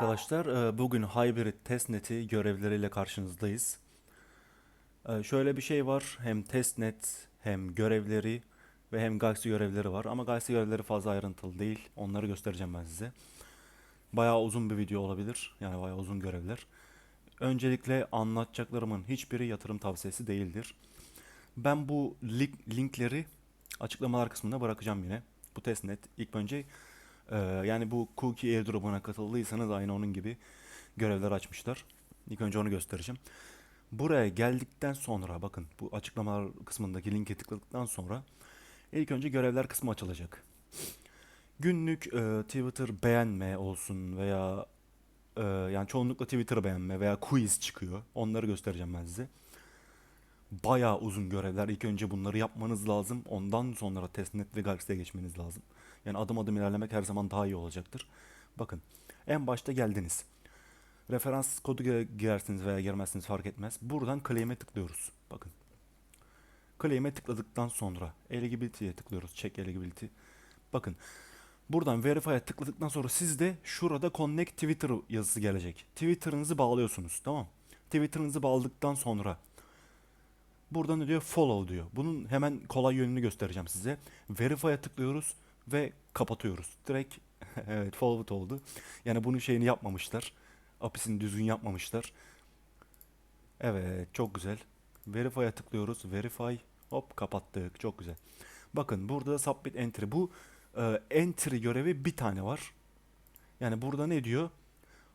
arkadaşlar. Ee, Bugün Hybrid Testnet'i görevleriyle karşınızdayız. Ee, Şöyle bir şey var. Hem testnet hem görevleri ve hem Galaxy görevleri var. Ama Galaxy görevleri fazla ayrıntılı değil. Onları göstereceğim ben size. Bayağı uzun bir video olabilir. Yani bayağı uzun görevler. Öncelikle anlatacaklarımın hiçbiri yatırım tavsiyesi değildir. Ben bu link- linkleri açıklamalar kısmına bırakacağım yine. Bu testnet ilk önce ee, yani bu cookie airdrop'una katıldıysanız aynı onun gibi görevler açmışlar. İlk önce onu göstereceğim. Buraya geldikten sonra bakın bu açıklamalar kısmındaki linke tıkladıktan sonra ilk önce görevler kısmı açılacak. Günlük e, Twitter beğenme olsun veya e, yani çoğunlukla Twitter beğenme veya quiz çıkıyor. Onları göstereceğim ben size. Bayağı uzun görevler. İlk önce bunları yapmanız lazım. Ondan sonra testnet ve Galaxy'ye geçmeniz lazım. Yani adım adım ilerlemek her zaman daha iyi olacaktır. Bakın en başta geldiniz. Referans kodu gi- girersiniz veya girmezsiniz fark etmez. Buradan claim'e tıklıyoruz. Bakın. Claim'e tıkladıktan sonra eligibility'ye tıklıyoruz. Check eligibility. Bakın. Buradan verify'a tıkladıktan sonra sizde şurada connect Twitter yazısı gelecek. Twitter'ınızı bağlıyorsunuz. Tamam. Twitter'ınızı bağladıktan sonra Buradan diyor? Follow diyor. Bunun hemen kolay yönünü göstereceğim size. Verify'a tıklıyoruz ve kapatıyoruz. Direkt evet forward oldu. Yani bunun şeyini yapmamışlar. API'sini düzgün yapmamışlar. Evet çok güzel. Verify'a tıklıyoruz. Verify. Hop kapattık. Çok güzel. Bakın burada submit entry. Bu e, entry görevi bir tane var. Yani burada ne diyor?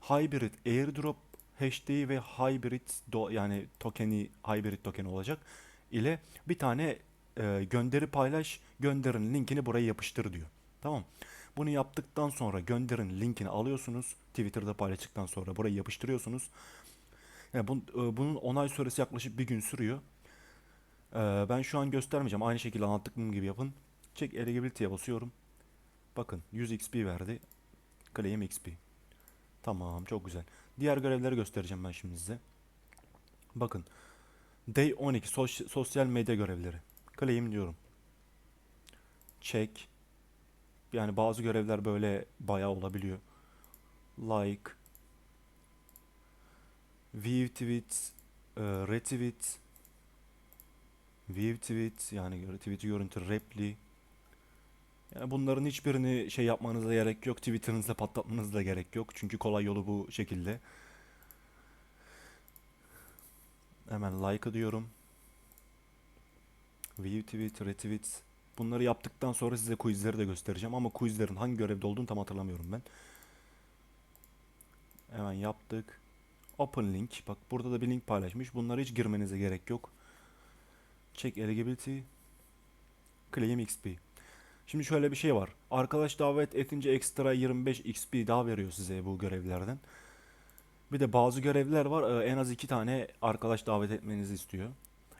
Hybrid airdrop hashtags ve hybrid do, yani tokeni hybrid tokeni olacak ile bir tane e, gönderi paylaş gönderin linkini buraya yapıştır diyor. Tamam. Bunu yaptıktan sonra gönderin linkini alıyorsunuz. Twitter'da paylaştıktan sonra burayı yapıştırıyorsunuz. Yani bun- e, bunun onay süresi yaklaşık bir gün sürüyor. E, ben şu an göstermeyeceğim. Aynı şekilde anlattığım gibi yapın. Check eligibility'ye basıyorum. Bakın 100 XP verdi. Claim XP. Tamam çok güzel. Diğer görevleri göstereceğim ben şimdi size. Bakın. Day 12 sos- sosyal medya görevleri. Claim diyorum. Check. Yani bazı görevler böyle bayağı olabiliyor. Like. View tweet. e, retweet. View tweet yani tweet'i görüntü repli. Yani bunların hiçbirini şey yapmanıza gerek yok. Twitter'ınızda patlatmanıza da gerek yok. Çünkü kolay yolu bu şekilde. Hemen like diyorum. View tweet, retweet. Bunları yaptıktan sonra size quizleri de göstereceğim. Ama quizlerin hangi görevde olduğunu tam hatırlamıyorum ben. Hemen yaptık. Open link. Bak burada da bir link paylaşmış. Bunlara hiç girmenize gerek yok. Check eligibility. Claim XP. Şimdi şöyle bir şey var. Arkadaş davet edince ekstra 25 XP daha veriyor size bu görevlerden. Bir de bazı görevler var. e, En az iki tane arkadaş davet etmenizi istiyor.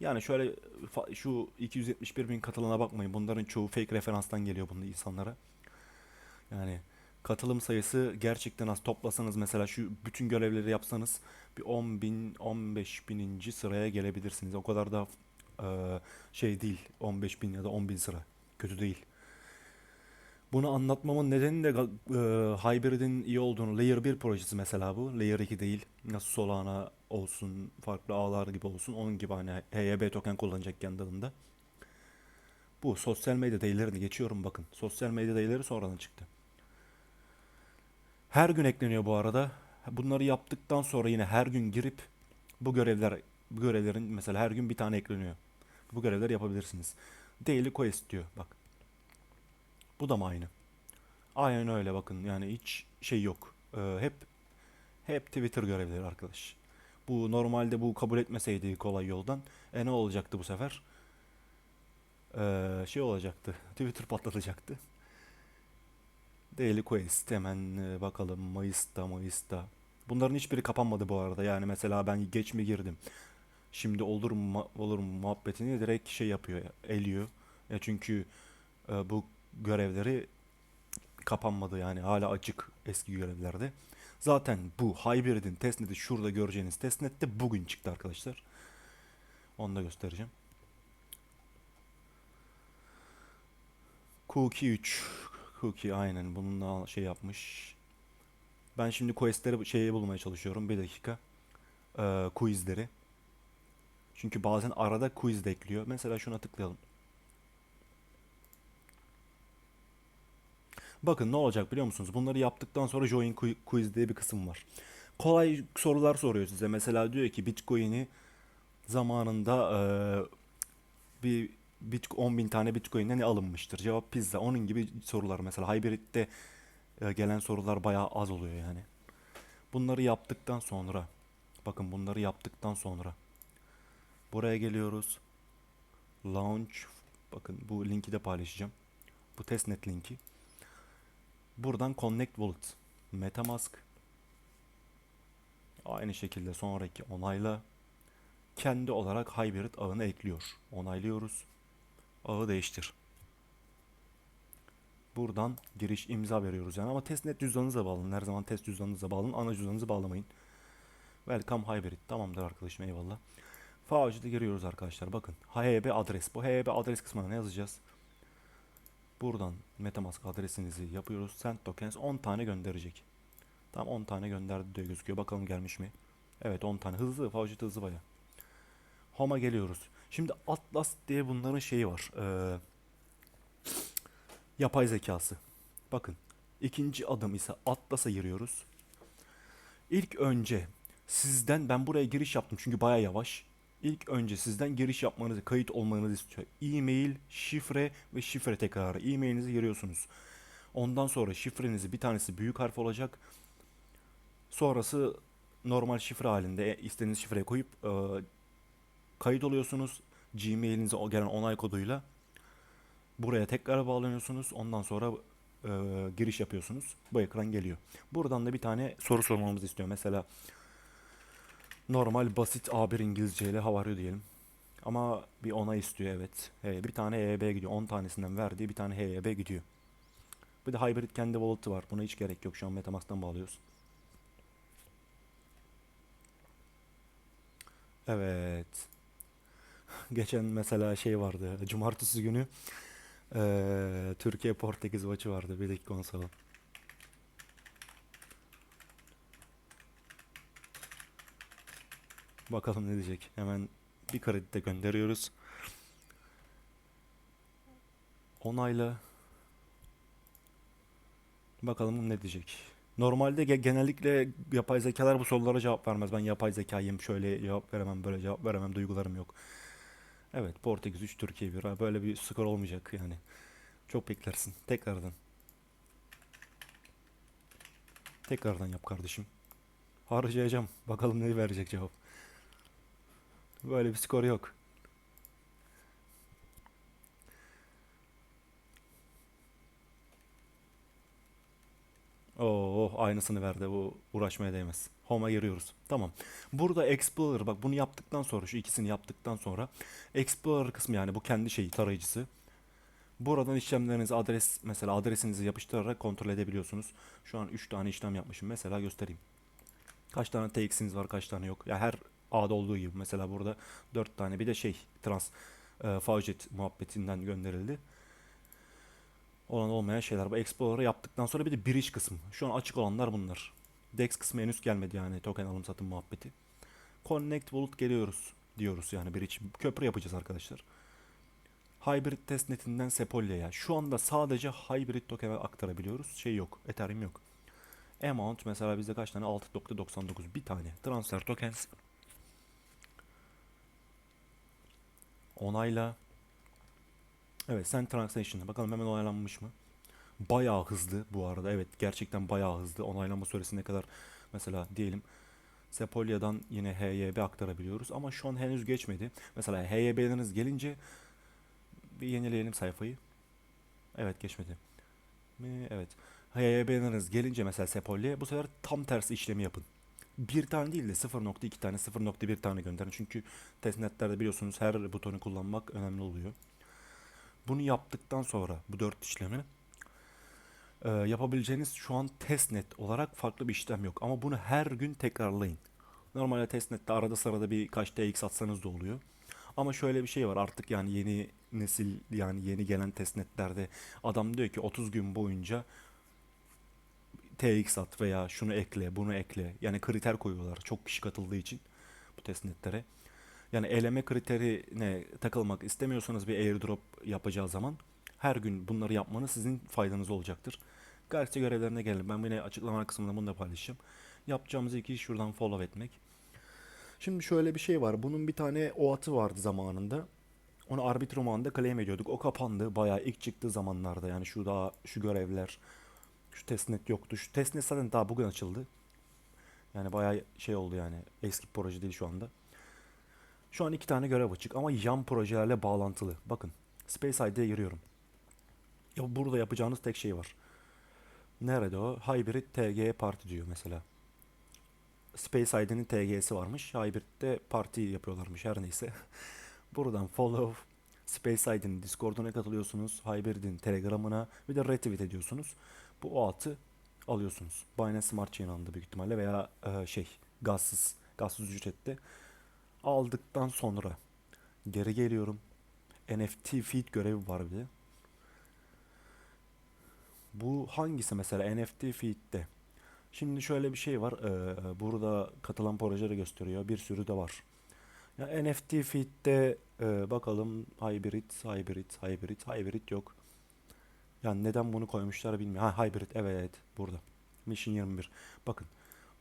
Yani şöyle şu 271 bin katılana bakmayın. Bunların çoğu fake referanstan geliyor bunun insanlara. Yani katılım sayısı gerçekten az. Toplasanız mesela şu bütün görevleri yapsanız bir 10 bin 15 bininci sıraya gelebilirsiniz. O kadar da e, şey değil. 15 bin ya da 10 bin sıra. Kötü değil. Bunu anlatmamın nedeni de e, Hybrid'in iyi olduğunu. Layer 1 projesi mesela bu. Layer 2 değil. Nasıl Solana olsun, farklı ağlar gibi olsun. Onun gibi hani HYB token kullanacak kendi. Bu sosyal medya dayılarını geçiyorum bakın. Sosyal medya dayıları sonradan çıktı. Her gün ekleniyor bu arada. Bunları yaptıktan sonra yine her gün girip bu görevler bu görevlerin mesela her gün bir tane ekleniyor. Bu görevleri yapabilirsiniz. Daily quest diyor bak. Bu da mı aynı? Aynen öyle bakın yani hiç şey yok. Ee, hep hep Twitter görevleri arkadaş. Bu normalde bu kabul etmeseydi kolay yoldan e ne olacaktı bu sefer? Ee, şey olacaktı. Twitter patlatacaktı. Daily Quest hemen e, bakalım Mayıs'ta Mayıs'ta. Bunların hiçbiri kapanmadı bu arada. Yani mesela ben geç mi girdim? Şimdi olur mu olur mu muhabbetini direkt şey yapıyor, eliyor. E çünkü e, bu görevleri kapanmadı yani hala açık eski görevlerde. Zaten bu Hybrid'in testneti şurada göreceğiniz testnet de bugün çıktı arkadaşlar. Onu da göstereceğim. Cookie 3. Cookie aynen bununla şey yapmış. Ben şimdi questleri şeyi bulmaya çalışıyorum. Bir dakika. Ee, quizleri. Çünkü bazen arada quiz de ekliyor. Mesela şuna tıklayalım. Bakın ne olacak biliyor musunuz? Bunları yaptıktan sonra join qui- quiz diye bir kısım var. Kolay sorular soruyor size. Mesela diyor ki Bitcoin'i zamanında eee, bir bit 10 bin tane Bitcoin'e ne alınmıştır? Cevap pizza. Onun gibi sorular mesela. Hybrid'de e, gelen sorular bayağı az oluyor yani. Bunları yaptıktan sonra bakın bunları yaptıktan sonra buraya geliyoruz. Launch bakın bu linki de paylaşacağım. Bu testnet linki. Buradan Connect Wallet, MetaMask aynı şekilde sonraki onayla kendi olarak Hybrid ağını ekliyor. Onaylıyoruz. Ağı değiştir. Buradan giriş imza veriyoruz yani ama testnet cüzdanınıza bağlanın. Her zaman test cüzdanınıza bağlanın. Ana cüzdanınızı bağlamayın. Welcome Hybrid. Tamamdır arkadaşım eyvallah. Fauci'de giriyoruz arkadaşlar. Bakın. HHB adres. Bu HHB adres kısmına ne yazacağız? Buradan Metamask adresinizi yapıyoruz. Send tokens 10 tane gönderecek. Tam 10 tane gönderdi diye gözüküyor. Bakalım gelmiş mi? Evet 10 tane. Hızlı. Fauci hızlı baya. Home'a geliyoruz. Şimdi Atlas diye bunların şeyi var. Ee, yapay zekası. Bakın. ikinci adım ise Atlas'a giriyoruz. İlk önce sizden ben buraya giriş yaptım çünkü baya yavaş. İlk önce sizden giriş yapmanızı, kayıt olmanızı istiyor. E-mail, şifre ve şifre tekrarı. E-mailinizi giriyorsunuz. Ondan sonra şifrenizi bir tanesi büyük harf olacak. Sonrası normal şifre halinde e, istediğiniz şifreye koyup e, kayıt oluyorsunuz. Gmail'inize gelen onay koduyla buraya tekrar bağlanıyorsunuz. Ondan sonra e, giriş yapıyorsunuz. Bu ekran geliyor. Buradan da bir tane soru sormamızı istiyor. Mesela normal basit A1 İngilizce ile how diyelim. Ama bir onay istiyor evet. He, bir tane HEB gidiyor. 10 tanesinden verdiği bir tane HEB gidiyor. Bir de hybrid kendi wallet'ı var. Buna hiç gerek yok. Şu an Metamask'tan bağlıyoruz. Evet. Geçen mesela şey vardı. Cumartesi günü eee, Türkiye Portekiz maçı vardı. Bir dakika onu soralım. Bakalım ne diyecek. Hemen bir kredi de gönderiyoruz. Onayla. Bakalım ne diyecek. Normalde ge- genellikle yapay zekalar bu sorulara cevap vermez. Ben yapay zekayım şöyle cevap veremem böyle cevap veremem duygularım yok. Evet Portekiz 3 Türkiye 1 böyle bir skor olmayacak yani. Çok beklersin. Tekrardan. Tekrardan yap kardeşim. Harcayacağım. Bakalım ne verecek cevap. Böyle bir skor yok. Oo, aynısını verdi. Bu uğraşmaya değmez. Home'a giriyoruz. Tamam. Burada Explorer bak bunu yaptıktan sonra şu ikisini yaptıktan sonra Explorer kısmı yani bu kendi şeyi tarayıcısı. Buradan işlemlerinizi adres mesela adresinizi yapıştırarak kontrol edebiliyorsunuz. Şu an 3 tane işlem yapmışım. Mesela göstereyim. Kaç tane TX'iniz var, kaç tane yok. Ya her A'da olduğu gibi mesela burada 4 tane bir de şey trans e, faucet muhabbetinden gönderildi. Olan olmayan şeyler. Bu Explorer'ı yaptıktan sonra bir de bridge kısmı. Şu an açık olanlar bunlar. Dex kısmı henüz gelmedi yani token alım satım muhabbeti. Connect Wallet geliyoruz diyoruz yani bridge. Köprü yapacağız arkadaşlar. Hybrid testnetinden Sepolya'ya. Şu anda sadece hybrid token'e aktarabiliyoruz. Şey yok. Ethereum yok. Amount mesela bizde kaç tane? 6.99 bir tane. Transfer tokens. Onayla. Evet send transaction. Bakalım hemen onaylanmış mı? Bayağı hızlı bu arada. Evet gerçekten bayağı hızlı. Onaylanma süresi ne kadar? Mesela diyelim Sepolya'dan yine HYB aktarabiliyoruz ama şu an henüz geçmedi. Mesela HYB'leriniz gelince bir yenileyelim sayfayı. Evet geçmedi. Evet. HYB'leriniz gelince mesela Sepolya'ya bu sefer tam tersi işlemi yapın. Bir tane değil de 0.2 tane 0.1 tane gönderin. Çünkü testnetlerde biliyorsunuz her butonu kullanmak önemli oluyor. Bunu yaptıktan sonra bu dört işlemi e, yapabileceğiniz şu an testnet olarak farklı bir işlem yok. Ama bunu her gün tekrarlayın. Normalde testnette arada sırada birkaç TX atsanız da oluyor. Ama şöyle bir şey var artık yani yeni nesil yani yeni gelen testnetlerde adam diyor ki 30 gün boyunca TX at veya şunu ekle, bunu ekle. Yani kriter koyuyorlar çok kişi katıldığı için bu testnetlere. Yani eleme kriterine takılmak istemiyorsanız bir airdrop yapacağı zaman her gün bunları yapmanız sizin faydanız olacaktır. Galaxy görevlerine gelin. Ben yine açıklama kısmında bunu da paylaşacağım. Yapacağımız ilk iş şuradan follow etmek. Şimdi şöyle bir şey var. Bunun bir tane OAT'ı vardı zamanında. Onu Arbitrum anında claim ediyorduk. O kapandı. Bayağı ilk çıktığı zamanlarda. Yani şu daha şu görevler. Şu testnet yoktu. Şu testnet zaten daha bugün açıldı. Yani bayağı şey oldu yani. Eski proje değil şu anda. Şu an iki tane görev açık ama yan projelerle bağlantılı. Bakın Space ID'ye giriyorum. Ya burada yapacağınız tek şey var. Nerede o? Hybrid TG Party diyor mesela. Space ID'nin TG'si varmış. Hybrid'de parti yapıyorlarmış her neyse. Buradan follow Space ID'nin Discord'una katılıyorsunuz. Hybrid'in Telegram'ına bir de retweet ediyorsunuz. Bu o atı alıyorsunuz. Binance Smart Chain alındı büyük ihtimalle veya e, şey gazsız gazsız ücrette aldıktan sonra geri geliyorum. NFT feed görevi var bir de. Bu hangisi mesela NFT feed'de? Şimdi şöyle bir şey var. Ee, burada katılan projeleri gösteriyor. Bir sürü de var. Ya NFT feed'de e, bakalım hybrid, hybrid, hybrid, hybrid yok. Yani neden bunu koymuşlar bilmiyorum. Ha hybrid evet, burada. Mission 21. Bakın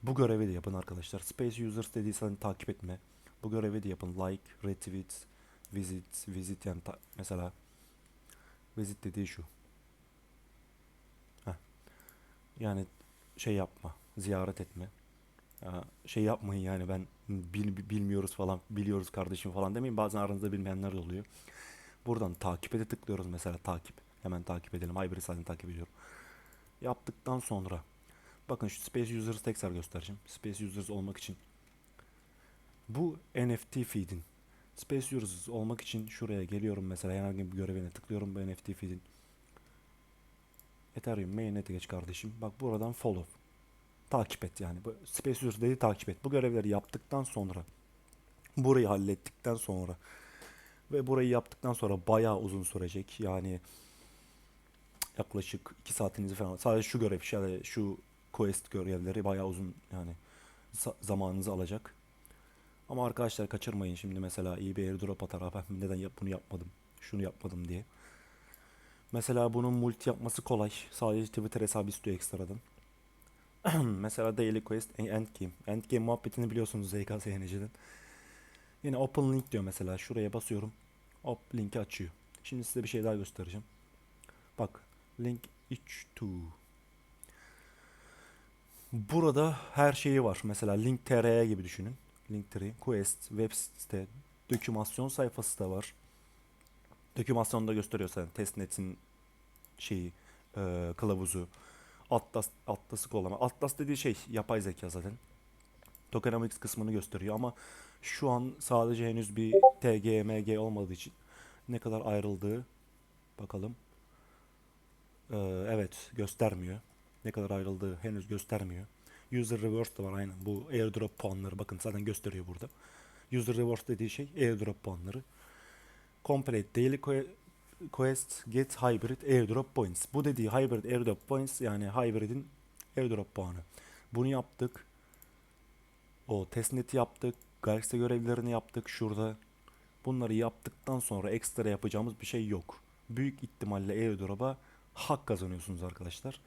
bu görevi de yapın arkadaşlar. Space Users dediysen takip etme. Bu görevi de yapın. Like, retweet, visit, visit yani mesela visit dediği şu. Heh. Yani şey yapma, ziyaret etme. Ya şey yapmayın yani ben bil- bilmiyoruz falan, biliyoruz kardeşim falan demeyin. Bazen aranızda bilmeyenler oluyor. Buradan takip'e de tıklıyoruz mesela takip. Hemen takip edelim. Hybrid zaten takip ediyorum. Yaptıktan sonra bakın şu Space Users tekrar göstereceğim. Space Users olmak için bu NFT feed'in Space Users olmak için şuraya geliyorum mesela herhangi bir görevine tıklıyorum bu NFT feed'in. Ethereum mainnet'e geç kardeşim. Bak buradan follow. Takip et yani. Bu Space Users dedi takip et. Bu görevleri yaptıktan sonra burayı hallettikten sonra ve burayı yaptıktan sonra bayağı uzun sürecek. Yani yaklaşık 2 saatinizi falan. Sadece şu görev, yani şu quest görevleri bayağı uzun yani za- zamanınızı alacak. Ama arkadaşlar kaçırmayın şimdi mesela iyi bir airdrop atar. "Ah, Ben neden yap bunu yapmadım, şunu yapmadım diye. Mesela bunun multi yapması kolay. Sadece Twitter hesabı istiyor ekstradan. Mesela Daily Quest Endgame. Endgame muhabbetini biliyorsunuz ZK SNC'den. Yine Open Link diyor mesela. Şuraya basıyorum. Hop linki açıyor. Şimdi size bir şey daha göstereceğim. Bak. Link 3 to. Burada her şeyi var. Mesela Link.tr'ye gibi düşünün. Linktree, Quest, web site, dokümasyon sayfası da var. Dokümasyonda gösteriyor sen testnet'in şeyi, e, kılavuzu, Atlas, Atlas'ı kollama. Atlas dediği şey yapay zeka zaten. Tokenomics kısmını gösteriyor ama şu an sadece henüz bir TGMG olmadığı için ne kadar ayrıldığı bakalım. Ee, evet göstermiyor. Ne kadar ayrıldığı henüz göstermiyor. User rewards da var aynen. Bu airdrop puanları bakın zaten gösteriyor burada. User rewards dediği şey airdrop puanları. Complete daily que- quest get hybrid airdrop points. Bu dediği hybrid airdrop points yani hybrid'in airdrop puanı. Bunu yaptık. O testnet'i yaptık. Galaxy görevlerini yaptık şurada. Bunları yaptıktan sonra ekstra yapacağımız bir şey yok. Büyük ihtimalle airdrop'a hak kazanıyorsunuz arkadaşlar.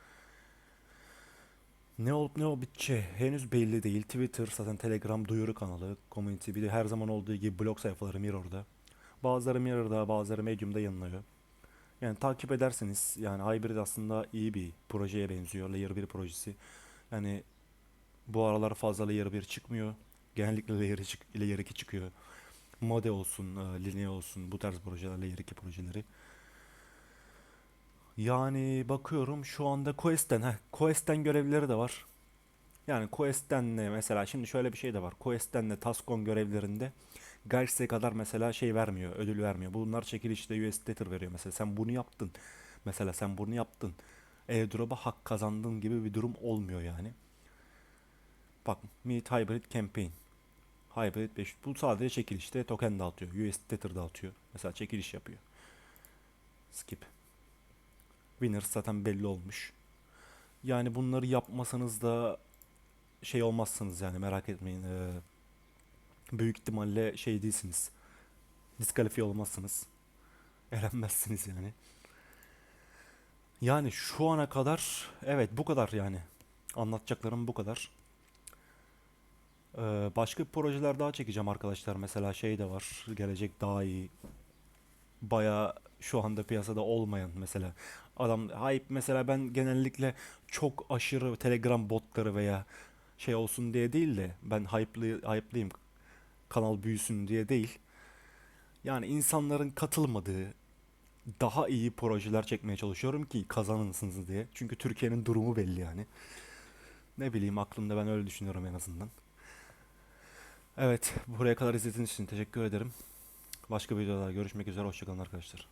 Ne olup ne bitçe henüz belli değil. Twitter zaten Telegram duyuru kanalı, community bir de her zaman olduğu gibi blog sayfaları Mirror'da. Bazıları Mirror'da, bazıları Medium'da yanılıyor. Yani takip ederseniz yani Hybrid aslında iyi bir projeye benziyor. Layer 1 projesi. Yani bu aralar fazla Layer 1 çıkmıyor. Genellikle Layer 2, çık- Layer 2 çıkıyor. Mode olsun, e, Linea olsun bu tarz projeler, Layer 2 projeleri. Yani bakıyorum şu anda Quest'ten, heh, Quest'ten görevleri de var. Yani Quest'ten de mesela şimdi şöyle bir şey de var. Quest'ten de Taskon görevlerinde Galaxy'ye kadar mesela şey vermiyor, ödül vermiyor. Bunlar çekilişte US Tether veriyor mesela. Sen bunu yaptın. Mesela sen bunu yaptın. Airdrop'a hak kazandın gibi bir durum olmuyor yani. Bak Meet Hybrid Campaign. Hybrid 5. Bu sadece çekilişte token dağıtıyor. US Tether dağıtıyor. Mesela çekiliş yapıyor. Skip. Winner zaten belli olmuş. Yani bunları yapmasanız da şey olmazsınız yani merak etmeyin. Ee, büyük ihtimalle şey değilsiniz. Diskalifiye olmazsınız. Elenmezsiniz yani. Yani şu ana kadar evet bu kadar yani. Anlatacaklarım bu kadar. Ee, başka projeler daha çekeceğim arkadaşlar. Mesela şey de var. Gelecek daha iyi. Baya şu anda piyasada olmayan mesela. Adam hype mesela ben genellikle çok aşırı Telegram botları veya şey olsun diye değil de ben hype'lı hype'lıyım kanal büyüsün diye değil. Yani insanların katılmadığı daha iyi projeler çekmeye çalışıyorum ki kazanınsınız diye. Çünkü Türkiye'nin durumu belli yani. Ne bileyim aklımda ben öyle düşünüyorum en azından. Evet, buraya kadar izlediğiniz için teşekkür ederim. Başka videoda görüşmek üzere. Hoşçakalın arkadaşlar.